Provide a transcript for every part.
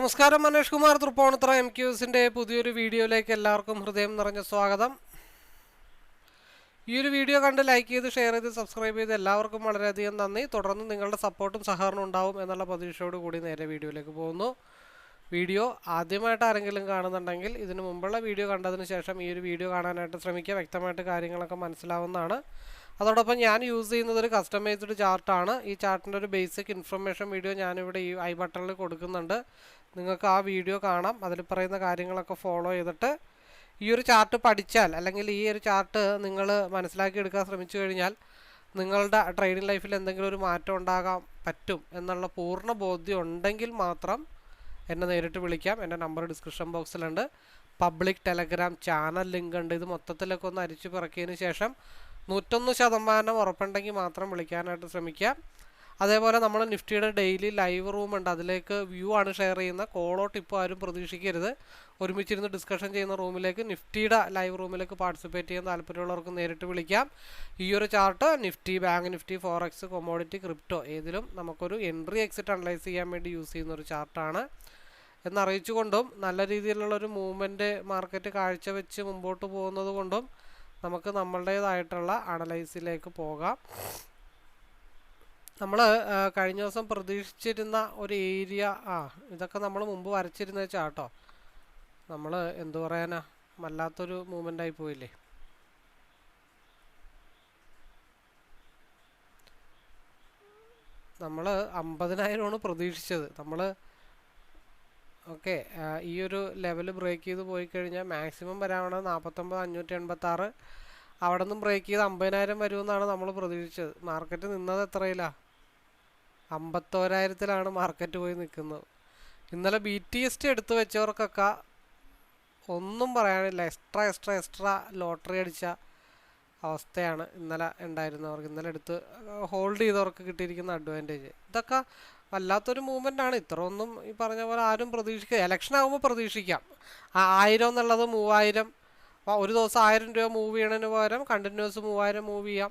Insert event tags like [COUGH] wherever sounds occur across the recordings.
നമസ്കാരം മനേഷ് കുമാർ. തൃപ്പോണത്ര എം ക്യൂസിന്റെ പുതിയൊരു വീഡിയോയിലേക്ക് എല്ലാവർക്കും ഹൃദയം നിറഞ്ഞ സ്വാഗതം. ഈ ഒരു വീഡിയോ കണ്ട് ലൈക്ക് ചെയ്ത് ഷെയർ ചെയ്ത് സബ്സ്ക്രൈബ് ചെയ്ത് എല്ലാവർക്കും വളരെയധികം നന്ദി. തുടർന്ന് നിങ്ങളുടെ സപ്പോർട്ടും സഹകരണം ഉണ്ടാവും എന്നുള്ള പ്രതീക്ഷയോട് കൂടി നേരെ വീഡിയോയിലേക്ക് പോകുന്നു. വീഡിയോ ആദ്യമായിട്ട് ആരെങ്കിലും കാണുന്നുണ്ടെങ്കിൽ ഇതിനു മുമ്പുള്ള വീഡിയോ കണ്ടതിന് ശേഷം ഈ ഒരു വീഡിയോ കാണാനായിട്ട് ശ്രമിക്കുക. വ്യക്തമായിട്ട് കാര്യങ്ങളൊക്കെ മനസ്സിലാവുന്നതാണ്. അതോടൊപ്പം ഞാൻ യൂസ് ചെയ്യുന്നത് ഒരു കസ്റ്റമൈസ്ഡ് ചാർട്ടാണ് ഈ ചാർട്ടിന്റെ ഒരു ബേസിക് ഇൻഫർമേഷൻ വീഡിയോ ഞാനിവിടെ ഈ ഐ ബട്ടണിൽ കൊടുക്കുന്നുണ്ട്. നിങ്ങൾക്ക് ആ വീഡിയോ കാണാം. അതിൽ പറയുന്ന കാര്യങ്ങളൊക്കെ ഫോളോ ചെയ്തിട്ട് ഈ ഒരു ചാർട്ട് പഠിച്ചാൽ അല്ലെങ്കിൽ ഈ ഒരു ചാർട്ട് നിങ്ങൾ മനസ്സിലാക്കി എടുക്കാൻ ശ്രമിച്ചു കഴിഞ്ഞാൽ നിങ്ങളുടെ ട്രേഡിംഗ് ലൈഫിൽ എന്തെങ്കിലും ഒരു മാറ്റം ഉണ്ടാകാൻ പറ്റും എന്നുള്ള പൂർണ ബോധ്യം ഉണ്ടെങ്കിൽ മാത്രം എന്നെ നേരിട്ട് വിളിക്കാം. എന്റെ നമ്പർ ഡിസ്ക്രിപ്ഷൻ ബോക്സിലുണ്ട് പബ്ലിക് ടെലഗ്രാം ചാനൽ ലിങ്ക് ഉണ്ട്. ഇത് മൊത്തത്തിലൊക്കെ ഒന്ന് അരിച്ചു പിറക്കിയതിന് ശേഷം നൂറ്റൊന്ന് ശതമാനം ഉറപ്പുണ്ടെങ്കിൽ മാത്രം വിളിക്കാനായിട്ട് ശ്രമിക്കാം. അതേപോലെ നമ്മൾ നിഫ്റ്റിയുടെ ഡെയിലി ലൈവ് റൂം ഉണ്ട്. അതിലേക്ക് വ്യൂ ആണ് ഷെയർ ചെയ്യുന്ന കോളോ ടിപ്പോ ആരും പ്രതീക്ഷിക്കരുത്. ഒരുമിച്ചിരുന്ന് ഡിസ്കഷൻ ചെയ്യുന്ന റൂമിലേക്ക് നിഫ്റ്റിയുടെ ലൈവ് റൂമിലേക്ക് പാർട്ടിസിപ്പേറ്റ് ചെയ്യാൻ താല്പര്യമുള്ളവർക്ക് നേരിട്ട് വിളിക്കാം. ഈ ഒരു chart Nifty bank Nifty forex commodity crypto ഏതിലും നമുക്കൊരു എൻട്രി എക്സിറ്റ് അനലൈസ് ചെയ്യാൻ വേണ്ടി യൂസ് ചെയ്യുന്ന ഒരു ചാർട്ടാണ് എന്നറിയിച്ചുകൊണ്ടും നല്ല രീതിയിലുള്ള ഒരു മൂവ്മെന്റ് മാർക്കറ്റ് കാഴ്ചവെച്ച് മുമ്പോട്ട് പോകുന്നത് കൊണ്ടും നമുക്ക് നമ്മളുടേതായിട്ടുള്ള അനലൈസിലേക്ക് പോകാം. നമ്മൾ കഴിഞ്ഞ ദിവസം പ്രതീക്ഷിച്ചിരുന്ന ഒരു ഏരിയ ആ ഇതൊക്കെ നമ്മൾ മുമ്പ് വരച്ചിരുന്ന ചാട്ടോ നമ്മൾ എന്തു പറയാനാ വല്ലാത്തൊരു മൂവ്മെന്റ് ആയി പോയില്ലേ. നമ്മൾ അമ്പതിനായിരമാണ് പ്രതീക്ഷിച്ചത്. നമ്മൾ ഓക്കെ ഈ ഒരു ലെവൽ ബ്രേക്ക് ചെയ്ത് പോയി കഴിഞ്ഞാൽ മാക്സിമം വരാവുന്നത് നാൽപ്പത്തൊമ്പത് അഞ്ഞൂറ്റി എൺപത്താറ്. അവിടെ നിന്നും ബ്രേക്ക് ചെയ്ത് അമ്പതിനായിരം വരുമെന്നാണ് നമ്മൾ പ്രതീക്ഷിച്ചത്. മാർക്കറ്റ് നിന്നത് എത്രയിലാണ് അമ്പത്തോരായിരത്തിലാണ് മാർക്കറ്റ് പോയി നിൽക്കുന്നത്. ഇന്നലെ ബി ടി എസ് ടി എടുത്തു വെച്ചവർക്കൊക്കെ ഒന്നും പറയാനില്ല. എക്സ്ട്രാ എക്സ്ട്രാ എക്സ്ട്രാ ലോട്ടറി അടിച്ച അവസ്ഥയാണ് ഇന്നലെ ഉണ്ടായിരുന്നവർക്ക്. ഇന്നലെ എടുത്ത് ഹോൾഡ് ചെയ്തവർക്ക് കിട്ടിയിരിക്കുന്ന അഡ്വാന്റേജ് ഇതൊക്കെ വല്ലാത്തൊരു മൂവ്മെന്റ് ആണ്. ഇത്ര ഒന്നും ഈ പറഞ്ഞ പോലെ ആരും പ്രതീക്ഷിക്കുക ഇലക്ഷൻ ആകുമ്പോൾ പ്രതീക്ഷിക്കാം. ആ ആയിരം എന്നുള്ളത് മൂവായിരം ഒരു ദിവസം ആയിരം രൂപ മൂവ് ചെയ്യണതിന് പകരം കണ്ടിന്യൂസ് മൂവായിരം മൂവ് ചെയ്യാം.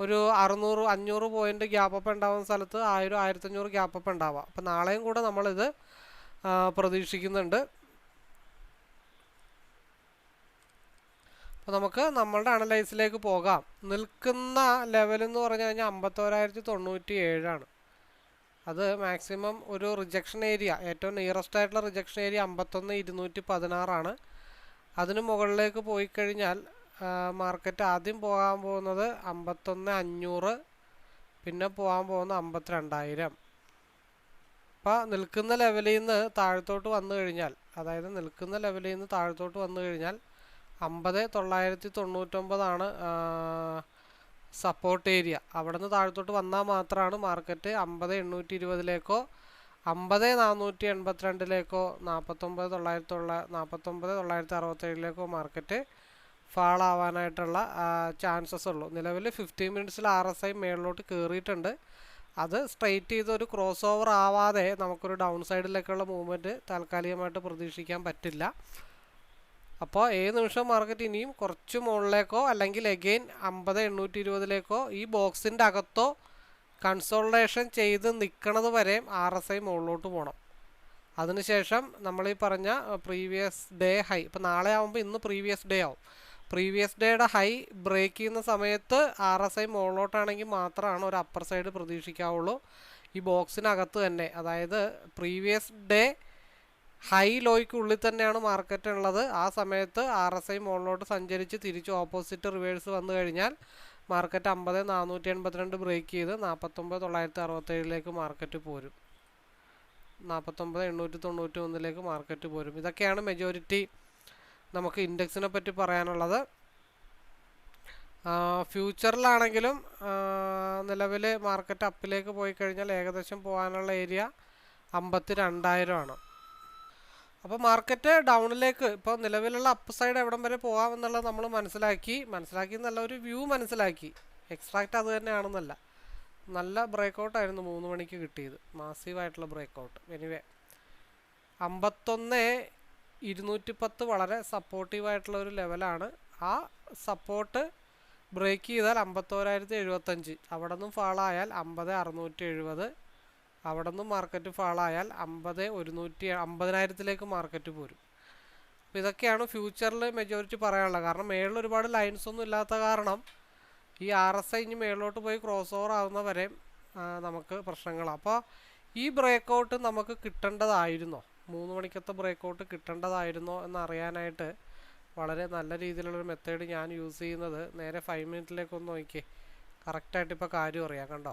ഒരു അറുന്നൂറ് അഞ്ഞൂറ് പോയിന്റ് ഗ്യാപ്പ് അപ്പ് ഉണ്ടാകുന്ന സ്ഥലത്ത് ആയിരം ആയിരത്തഞ്ഞൂറ് ഗ്യാപ്പ് അപ്പ് ഉണ്ടാവാം. അപ്പം നാളെയും കൂടെ നമ്മളിത് പ്രതീക്ഷിക്കുന്നുണ്ട്. അപ്പോൾ നമുക്ക് നമ്മളുടെ അനലൈസിലേക്ക് പോകാം. നിൽക്കുന്ന ലെവൽ എന്ന് പറഞ്ഞു കഴിഞ്ഞാൽ അമ്പത്തോരായിരത്തി തൊണ്ണൂറ്റി ഏഴാണ് അത് മാക്സിമം ഒരു റിജക്ഷൻ ഏരിയ ഏറ്റവും നിയറസ്റ്റ് ആയിട്ടുള്ള റിജക്ഷൻ ഏരിയ അമ്പത്തൊന്ന് ഇരുന്നൂറ്റി പതിനാറാണ്. അതിന് മുകളിലേക്ക് പോയി കഴിഞ്ഞാൽ മാർക്കറ്റ് ആദ്യം പോകാൻ പോകുന്നത് അമ്പത്തൊന്ന് അഞ്ഞൂറ് പിന്നെ പോകാൻ പോകുന്നത് അമ്പത്തിരണ്ടായിരം. അപ്പോൾ നിൽക്കുന്ന ലെവലിൽ നിന്ന് താഴത്തോട്ട് വന്നു കഴിഞ്ഞാൽ അതായത് നിൽക്കുന്ന ലെവലിൽ നിന്ന് താഴത്തോട്ട് വന്നു കഴിഞ്ഞാൽ അമ്പത് തൊള്ളായിരത്തി തൊണ്ണൂറ്റൊമ്പതാണ് സപ്പോർട്ട് ഏരിയ അവിടെ നിന്ന് താഴത്തോട്ട് വന്നാൽ മാത്രമാണ് മാർക്കറ്റ് അമ്പത് എണ്ണൂറ്റി ഇരുപതിലേക്കോ അമ്പത് നാനൂറ്റി എൺപത്തിരണ്ടിലേക്കോ നാൽപ്പത്തൊമ്പത് തൊള്ളായിരത്തി തൊള്ള നാൽപ്പത്തൊമ്പത് തൊള്ളായിരത്തി അറുപത്തേഴിലേക്കോ മാർക്കറ്റ് ഫാൾ ആവാനായിട്ടുള്ള ചാൻസസ് ഉള്ളൂ. നിലവിൽ ഫിഫ്റ്റീൻ മിനിറ്റ്സിൽ ആർ എസ് ഐ മേളിലോട്ട് കയറിയിട്ടുണ്ട് അത് സ്ട്രെയിറ്റ് ചെയ്ത് ഒരു ക്രോസ് ഓവർ ആവാതെ നമുക്കൊരു ഡൗൺ സൈഡിലേക്കുള്ള മൂവ്മെന്റ് താൽക്കാലികമായിട്ട് പ്രതീക്ഷിക്കാൻ പറ്റില്ല. അപ്പോൾ ഏത് നിമിഷം മാർക്കറ്റ് ഇനിയും കുറച്ച് മുകളിലേക്കോ അല്ലെങ്കിൽ എഗെയിൻ അമ്പത് എണ്ണൂറ്റി ഇരുപതിലേക്കോ ഈ ബോക്സിന്റെ അകത്തോ കൺസോൾട്ടേഷൻ ചെയ്ത് നിൽക്കണത് വരെ ആർ എസ് ഐ മുകളിലോട്ട് പോകണം അതിനുശേഷം നമ്മൾ ഈ പറഞ്ഞ പ്രീവിയസ് ഡേ ഹൈ ഇപ്പോൾ നാളെ ആകുമ്പോൾ ഇന്ന് പ്രീവിയസ് ഡേ ആവും. പ്രീവിയസ് ഡേയുടെ ഹൈ ബ്രേക്ക് ചെയ്യുന്ന സമയത്ത് ആർ എസ് ഐ മുകളിലോട്ടാണെങ്കിൽ മാത്രമാണ് ഒരു അപ്പർ സൈഡ് പ്രതീക്ഷിക്കാവുള്ളൂ. ഈ ബോക്സിനകത്ത് തന്നെ. അതായത് പ്രീവിയസ് ഡേ ഹൈ ലോയ്ക്കുള്ളിൽ തന്നെയാണ് മാർക്കറ്റ് ഉള്ളത്. ആ സമയത്ത് ആർ എസ് ഐ മുകളിലോട്ട് സഞ്ചരിച്ച് തിരിച്ച് ഓപ്പോസിറ്റ് റിവേഴ്സ് വന്നു കഴിഞ്ഞാൽ മാർക്കറ്റ് അമ്പത് നാനൂറ്റി എൺപത്തിരണ്ട് ബ്രേക്ക് ചെയ്ത് നാൽപ്പത്തൊമ്പത് തൊള്ളായിരത്തി അറുപത്തേഴിലേക്ക് മാർക്കറ്റ് പോരും. നാൽപ്പത്തൊമ്പത് എണ്ണൂറ്റി തൊണ്ണൂറ്റി ഒന്നിലേക്ക് മാർക്കറ്റ് പോരും. ഇതൊക്കെയാണ് മെജോറിറ്റി നമുക്ക് ഇൻഡെക്സിനെ പറ്റി പറയാനുള്ളത്. ഫ്യൂച്ചറിലാണെങ്കിലും നിലവിൽ മാർക്കറ്റ് അപ്പിലേക്ക് പോയി കഴിഞ്ഞാൽ ഏകദേശം പോകാനുള്ള ഏരിയ അമ്പത്തി രണ്ടായിരമാണ് അപ്പോൾ മാർക്കറ്റ് ഡൗണിലേക്ക് ഇപ്പോൾ നിലവിലുള്ള അപ്പ് സൈഡ് എവിടം വരെ പോകാമെന്നുള്ളത് നമ്മൾ മനസ്സിലാക്കി മനസ്സിലാക്കി നല്ലൊരു ഒരു വ്യൂ മനസ്സിലാക്കി. എക്സ്ട്രാക്റ്റ് അത് തന്നെയാണെന്നല്ല. നല്ല ബ്രേക്ക് ഔട്ടായിരുന്നു മൂന്ന് മണിക്ക് കിട്ടിയത്. മാസീവായിട്ടുള്ള ബ്രേക്കൗട്ട് എനിവേ അമ്പത്തൊന്ന് ഇരുന്നൂറ്റി പത്ത് വളരെ സപ്പോർട്ടീവായിട്ടുള്ള ഒരു ലെവലാണ് ആ സപ്പോർട്ട് ബ്രേക്ക് ചെയ്താൽ അമ്പത്തോരായിരത്തി എഴുപത്തഞ്ച് അവിടെ നിന്നും ഫാളായാൽ അമ്പത് അറുന്നൂറ്റി എഴുപത് അവിടെ നിന്നും മാർക്കറ്റ് ഫാളായാൽ അമ്പത് ഒരുന്നൂറ്റി അമ്പതിനായിരത്തിലേക്ക് മാർക്കറ്റ് പോരും. അപ്പോൾ ഇതൊക്കെയാണ് ഫ്യൂച്ചറിൽ മെജോറിറ്റി പറയാനുള്ളത്. കാരണം മേളിൽ ഒരുപാട് ലൈൻസ് ഒന്നും ഇല്ലാത്ത കാരണം ഈ ആർ എസ് ഐ ഇനി മേളിലോട്ട് പോയി ക്രോസ് ഓവർ ആവുന്നവരെയും വരെ നമുക്ക് പ്രശ്നങ്ങളാണ് അപ്പോൾ ഈ ബ്രേക്കൗട്ട് നമുക്ക് കിട്ടേണ്ടതായിരുന്നോ. മൂന്ന് മണിക്കത്തെ ബ്രേക്കൗട്ട് കിട്ടേണ്ടതായിരുന്നോ എന്നറിയാനായിട്ട് വളരെ നല്ല രീതിയിലുള്ളൊരു മെത്തേഡ് ഞാൻ യൂസ് ചെയ്യുന്നത്. നേരെ ഫൈവ് മിനിറ്റിലേക്ക് ഒന്ന് നോക്കിയേ. കറക്റ്റായിട്ട് ഇപ്പോൾ കാര്യം അറിയാം കണ്ടോ?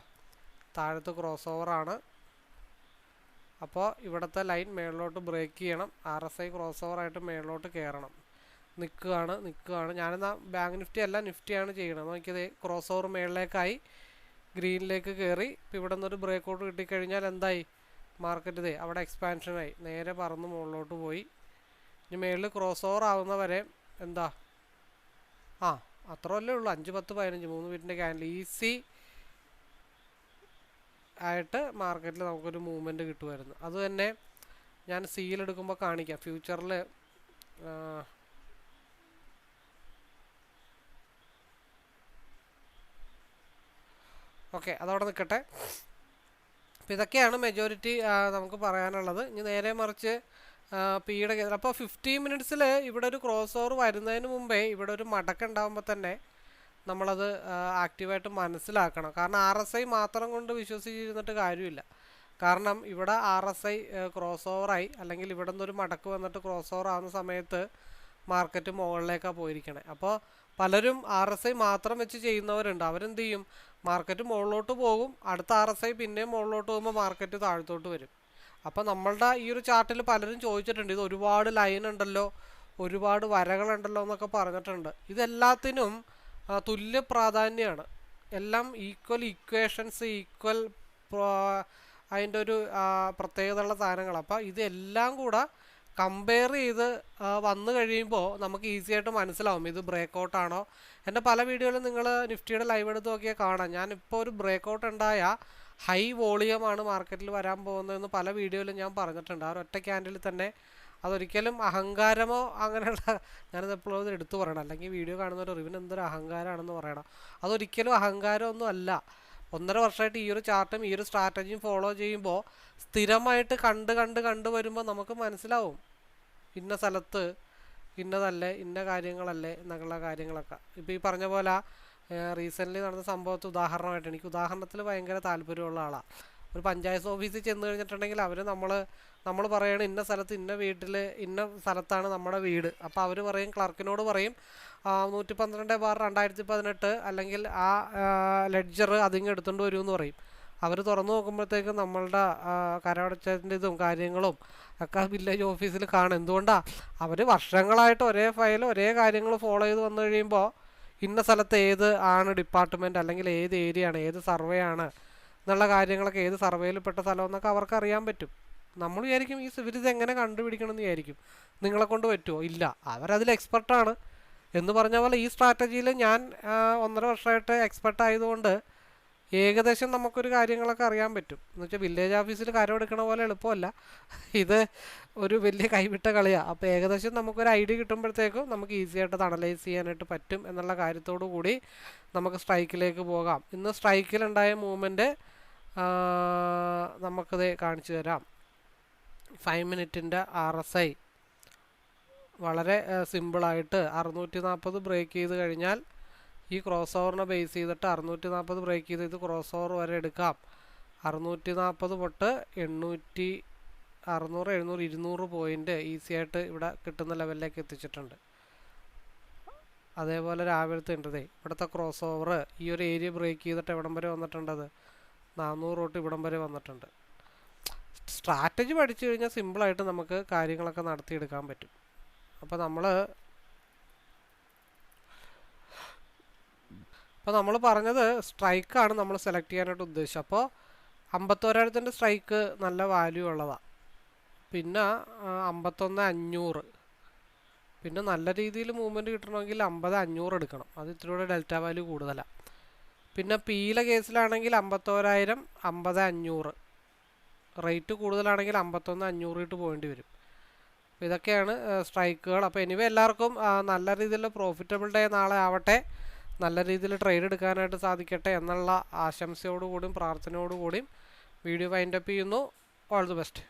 താഴത്ത് ക്രോസ് ഓവറാണ് അപ്പോൾ ഇവിടുത്തെ ലൈൻ മേളിലോട്ട് ബ്രേക്ക് ചെയ്യണം. ആർ എസ് ഐ ക്രോസ് ഓവറായിട്ട് മേളിലോട്ട് കയറണം നിൽക്കുകയാണ് നിൽക്കുകയാണ്. ഞാനെന്നാ ബാങ്ക് നിഫ്റ്റി അല്ല നിഫ്റ്റിയാണ് ചെയ്യണത്. നോക്കിയത് ക്രോസ് ഓവർ മേളിലേക്കായി ഗ്രീനിലേക്ക് കയറി ഇപ്പം ഇവിടെ നിന്നൊരു ബ്രേക്ക് ഔട്ട് കിട്ടിക്കഴിഞ്ഞാൽ എന്തായി? മാർക്കറ്റ് ഇതേ അവിടെ എക്സ്പാൻഷനായി. നേരെ പറന്ന് മുകളിലോട്ട് പോയി. ഇനി മേളിൽ ക്രോസ് ഓവർ ആവുന്ന വരെ എന്താ? ആ അത്രയല്ലേ ഉള്ളൂ. അഞ്ച് പത്ത് പതിനഞ്ച് മൂന്ന് മിനിറ്റിന്റെ ക്യാൻഡിൽ ഈസി ആയിട്ട് മാർക്കറ്റിൽ നമുക്കൊരു മൂവ്മെന്റ് കിട്ടുമായിരുന്നു. അതുതന്നെ ഞാൻ സീൽ എടുക്കുമ്പോൾ കാണിക്കാം. ഫ്യൂച്ചറിൽ ഓക്കെ അതവിടെ നിൽക്കട്ടെ അപ്പോൾ ഇതൊക്കെയാണ് മെജോറിറ്റി നമുക്ക് പറയാനുള്ളത്. ഇനി നേരെ മറിച്ച് പിയുടെ കേസ് അപ്പോൾ ഫിഫ്റ്റി മിനിറ്റ്സിൽ ഇവിടെ ഒരു ക്രോസ് ഓവർ വരുന്നതിന് മുമ്പേ ഇവിടെ ഒരു മടക്കുണ്ടാകുമ്പോൾ തന്നെ നമ്മളത് ആക്റ്റീവായിട്ട് മനസ്സിലാക്കണം. കാരണം ആർ എസ് ഐ മാത്രം കൊണ്ട് വിശ്വസിച്ചിരുന്നിട്ട് കാര്യമില്ല. കാരണം ഇവിടെ ആർ എസ് ഐ ക്രോസ് ഓവറായി അല്ലെങ്കിൽ ഇവിടെ നിന്നൊരു മടക്ക് വന്നിട്ട് ക്രോസ് ഓവർ ആവുന്ന സമയത്ത് മാർക്കറ്റ് മുകളിലേക്കാണ് പോയിരിക്കണേ. അപ്പോൾ പലരും ആർ എസ് ഐ മാത്രം വെച്ച് ചെയ്യുന്നവരുണ്ട്. അവരെന്ത് ചെയ്യും മാർക്കറ്റ് മുകളിലോട്ട് പോകും. അടുത്ത ആർ എസ് ഐ പിന്നെയും മുകളിലോട്ട് പോകുമ്പോൾ മാർക്കറ്റ് താഴത്തോട്ട് വരും. അപ്പോൾ നമ്മളുടെ ഈ ഒരു ചാർട്ടിൽ പലരും ചോദിച്ചിട്ടുണ്ട്. ഇത് ഒരുപാട് ലൈൻ ഉണ്ടല്ലോ ഒരുപാട് വരകളുണ്ടല്ലോ എന്നൊക്കെ പറഞ്ഞിട്ടുണ്ട്. ഇതെല്ലാത്തിനും തുല്യ പ്രാധാന്യമാണ് എല്ലാം ഈക്വൽ ഇക്വേഷൻസ് ഈക്വൽ അതിന്റെ ഒരു പ്രത്യേകതയുള്ള സാധനങ്ങൾ അപ്പോൾ ഇതെല്ലാം കൂടെ കമ്പയർ ചെയ്ത് വന്നു കഴിയുമ്പോൾ നമുക്ക് ഈസി ആയിട്ട് മനസ്സിലാവും ഇത് ബ്രേക്ക് ഔട്ടാണോ എന്റെ പല വീഡിയോയിലും നിങ്ങൾ നിഫ്റ്റിയുടെ ലൈവ് എടുത്ത് നോക്കിയാൽ കാണാം. ഞാനിപ്പോൾ ഒരു ബ്രേക്ക് ഔട്ട് ഉണ്ടായ ഹൈ വോളിയമാണ് മാർക്കറ്റിൽ വരാൻ പോകുന്നതെന്ന് പല വീഡിയോയിലും ഞാൻ പറഞ്ഞിട്ടുണ്ട്. ആ ഒറ്റ ക്യാൻഡിൽ തന്നെ അതൊരിക്കലും അഹങ്കാരമോ അങ്ങനെയുള്ള [LAUGHS] ഞാനത് എപ്പോഴും ഇത് എടുത്തു പറയണം. അല്ലെങ്കിൽ വീഡിയോ കാണുന്നവർ റിവിന് എന്തൊരു അഹങ്കാരമാണെന്ന് പറയണം. അതൊരിക്കലും അഹങ്കാരമൊന്നും അല്ല ഒന്നര വർഷമായിട്ട് ഈ ഒരു ചാർട്ടും ഈ ഒരു സ്ട്രാറ്റജിയും ഫോളോ ചെയ്യുമ്പോൾ സ്ഥിരമായിട്ട് കണ്ട് കണ്ട് കണ്ട് വരുമ്പോൾ നമുക്ക് മനസ്സിലാവും. ഇന്ന സ്ഥലത്ത് ഇന്നതല്ലേ ഇന്ന കാര്യങ്ങളല്ലേ എന്നുള്ള കാര്യങ്ങളൊക്കെ. ഇപ്പോൾ ഈ പറഞ്ഞ പോലെ റീസെന്റ്ലി നടന്ന സംഭവത്തെ ഉദാഹരണമായിട്ട് എനിക്ക് ഉദാഹരണത്തിൽ ഭയങ്കര താല്പര്യമുള്ള ആളാണ് ഒരു പഞ്ചായത്ത് ഓഫീസിൽ ചെന്ന് കഴിഞ്ഞിട്ടുണ്ടെങ്കിൽ അവർ നമ്മൾ നമ്മൾ പറയണം ഇന്ന സ്ഥലത്ത് ഇന്ന വീട്ടിൽ ഇന്ന സ്ഥലത്താണ് നമ്മുടെ വീട്. അപ്പോൾ അവർ പറയും ക്ലർക്കിനോട് പറയും നൂറ്റി പന്ത്രണ്ട് ബാർ രണ്ടായിരത്തി പതിനെട്ട് അല്ലെങ്കിൽ ആ ലെഡ്ജർ അതിങ്ങ് എടുത്തുകൊണ്ട് വരുമെന്ന് പറയും. അവർ തുറന്നു നോക്കുമ്പോഴത്തേക്കും നമ്മളുടെ കരമടച്ചതിന്റെ ഇതും കാര്യങ്ങളും ഒക്കെ വില്ലേജ് ഓഫീസിൽ കാണും. എന്തുകൊണ്ടാണ് അവർ വർഷങ്ങളായിട്ട് ഒരേ ഫയൽ ഒരേ കാര്യങ്ങൾ ഫോളോ ചെയ്ത് വന്നു കഴിയുമ്പോൾ ഇന്ന സ്ഥലത്ത് ഏത് ആണ് ഡിപ്പാർട്ട്മെന്റ് അല്ലെങ്കിൽ ഏത് ഏരിയ ആണ് ഏത് സർവേ ആണ് എന്നുള്ള കാര്യങ്ങളൊക്കെ ഏത് സർവേയിൽപ്പെട്ട പെട്ട സ്ഥലമെന്നൊക്കെ അവർക്ക് അറിയാൻ പറ്റും. നമ്മൾ വിചാരിക്കും ഈ ഇവരിത് എങ്ങനെ കണ്ടുപിടിക്കണം എന്ന് വിചാരിക്കും. നിങ്ങളെ കൊണ്ട് പറ്റുമോ ഇല്ല. അവരതിൽ എക്സ്പെർട്ടാണ് എന്ന് പറഞ്ഞ പോലെ ഈ സ്ട്രാറ്റജിയിൽ ഞാൻ ഒന്നര വർഷമായിട്ട് എക്സ്പെർട്ട് ആയതുകൊണ്ട് ഏകദേശം നമുക്കൊരു കാര്യങ്ങളൊക്കെ അറിയാൻ പറ്റും. എന്ന് വെച്ചാൽ വില്ലേജ് ഓഫീസിൽ കരം എടുക്കണ പോലെ എളുപ്പമല്ല. ഇത് ഒരു വലിയ കൈവിട്ട കളിയാണ് അപ്പോൾ ഏകദേശം നമുക്കൊരു ഐഡിയ കിട്ടുമ്പോഴത്തേക്കും നമുക്ക് ഈസി ആയിട്ട് അനലൈസ് ചെയ്യാനായിട്ട് പറ്റും എന്നുള്ള കാര്യത്തോടു കൂടി നമുക്ക് സ്ട്രൈക്കിലേക്ക് പോകാം. ഇന്ന് സ്ട്രൈക്കിലുണ്ടായ മൂവ്മെന്റ് നമുക്കത് കാണിച്ചു തരാം. ഫൈവ് മിനിറ്റിന്റെ ആർ എസ് ഐ വളരെ സിമ്പിളായിട്ട് അറുന്നൂറ്റി നാൽപ്പത് ബ്രേക്ക് ചെയ്ത് കഴിഞ്ഞാൽ ഈ ക്രോസ് ഓവറിനെ ബേസ് ചെയ്തിട്ട് അറുന്നൂറ്റി നാൽപ്പത് ബ്രേക്ക് ചെയ്ത് ഇത് ക്രോസ് ഓവർ വരെ എടുക്കാം. അറുന്നൂറ്റി നാൽപ്പത് തൊട്ട് എണ്ണൂറ്റി അറുന്നൂറ് എഴുന്നൂറ് ഇരുന്നൂറ് പോയിന്റ് ഈസി ആയിട്ട് ഇവിടെ കിട്ടുന്ന ലെവലിലേക്ക് എത്തിച്ചിട്ടുണ്ട്. അതേപോലെ രാവിലത്തെ ഉണ്ടതേ ഇവിടുത്തെ ക്രോസ് ഓവർ ഈ ഒരു ഏരിയ ബ്രേക്ക് ചെയ്തിട്ട് എവിടം വരെ വന്നിട്ടുണ്ടത് നാനൂറ് തൊട്ട് ഇവിടം വരെ വന്നിട്ടുണ്ട്. സ്ട്രാറ്റജി പഠിച്ചു കഴിഞ്ഞാൽ സിമ്പിളായിട്ട് നമുക്ക് കാര്യങ്ങളൊക്കെ നടത്തിയെടുക്കാൻ പറ്റും. അപ്പോൾ നമ്മൾ അപ്പോൾ നമ്മൾ പറഞ്ഞത് സ്ട്രൈക്കാണ് നമ്മൾ സെലക്ട് ചെയ്യാനായിട്ട് ഉദ്ദേശിച്ചത്. അപ്പോൾ അമ്പത്തോരായിരത്തിന്റെ സ്ട്രൈക്ക് നല്ല വാല്യൂ ഉള്ളതാണ് പിന്നെ അമ്പത്തൊന്ന് അഞ്ഞൂറ്. പിന്നെ നല്ല രീതിയിൽ മൂവ്മെന്റ് കിട്ടണമെങ്കിൽ അമ്പത് അഞ്ഞൂറ് എടുക്കണം. അത് ഇത്തിരിയൂടെ ഡെൽറ്റ വാല്യൂ കൂടുതലാണ് പിന്നെ പീല കേസിലാണെങ്കിൽ അമ്പത്തോരായിരം അമ്പത് അഞ്ഞൂറ്. റേറ്റ് കൂടുതലാണെങ്കിൽ അമ്പത്തൊന്ന് അഞ്ഞൂറ് ഇട്ട് പോകേണ്ടി വരും. ഇതൊക്കെയാണ് സ്ട്രൈക്കുകൾ അപ്പോൾ എനിവേ എല്ലാവർക്കും നല്ല രീതിയിലുള്ള പ്രോഫിറ്റബിൾ ഡേ നാളെ ആവട്ടെ. നല്ല രീതിയിൽ ട്രേഡ് എടുക്കാനായിട്ട് സാധിക്കട്ടെ എന്നുള്ള ആശംസയോടുകൂടിയും പ്രാർത്ഥനയോടുകൂടിയും വീഡിയോ വൈൻഡപ്പ് ചെയ്യുന്നു. All the best